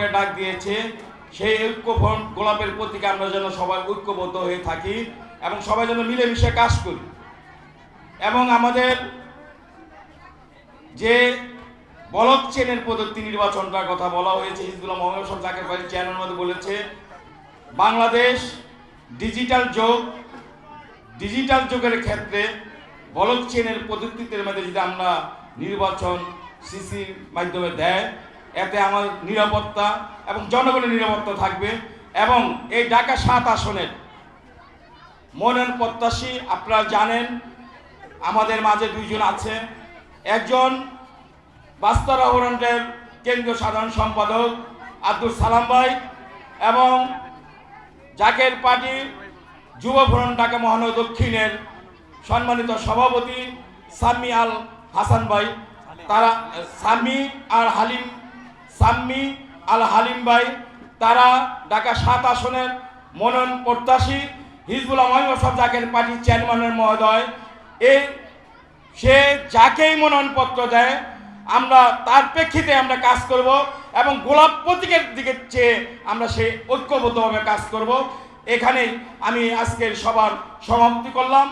ফ্রন্টের ডাক দিয়েছে, সেই ঐক্য ফ্রন্ট গোলাপের প্রতীকে আমরা যেন সবাই ঐক্যবদ্ধ হয়ে থাকি এবং সবাই যেন মিলেমিশে কাজ করি। এবং আমাদের যে বলক চেনের পদ্ধতি নির্বাচনটার কথা বলা হয়েছে হিজবুল্লাহ মোহাম্মদ হোসেন জাকের ভাই চেয়ারের মধ্যে বলেছে, বাংলাদেশ ডিজিটাল যুগ, ডিজিটাল যুগের ক্ষেত্রে বলক চেনের পদ্ধতির মধ্যে যদি আমরা নির্বাচন সিসির মাধ্যমে দেয় এতে আমার নিরাপত্তা এবং জনগণের নিরাপত্তা থাকবে এবং এই ঢাকা সাত আসনের মনের প্রত্যাশী আপনারা জানেন, আমাদের মাঝে দুইজন আছে। একজন বাস্তরা ফ্রন্টের কেন্দ্রীয় সাধারণ সম্পাদক আব্দুল সালাম ভাই এবং জাকের পার্টি যুব ফ্রন্ট ঢাকা মহানগর দক্ষিণের সম্মানিত সভাপতি সাম্মি আল হাসান ভাই। তারা সাম্মি আর হালিম সাম্মি আল হালিম ভাই, তারা ঢাকা সাত আসনের মনোনয়ন প্রত্যাশী হিজবুল মহিম সব জাকের পার্টির চেয়ারম্যানের মহোদয়। এ, সে যাকেই মনোনয়নপত্র দেয়, আমরা তার প্রেক্ষিতে আমরা কাজ করব এবং গোলাপ প্রতীকের দিকে চেয়ে আমরা সে ঐক্যবদ্ধভাবে কাজ করব। এখানেই আমি আজকের সবার সমাপ্তি করলাম।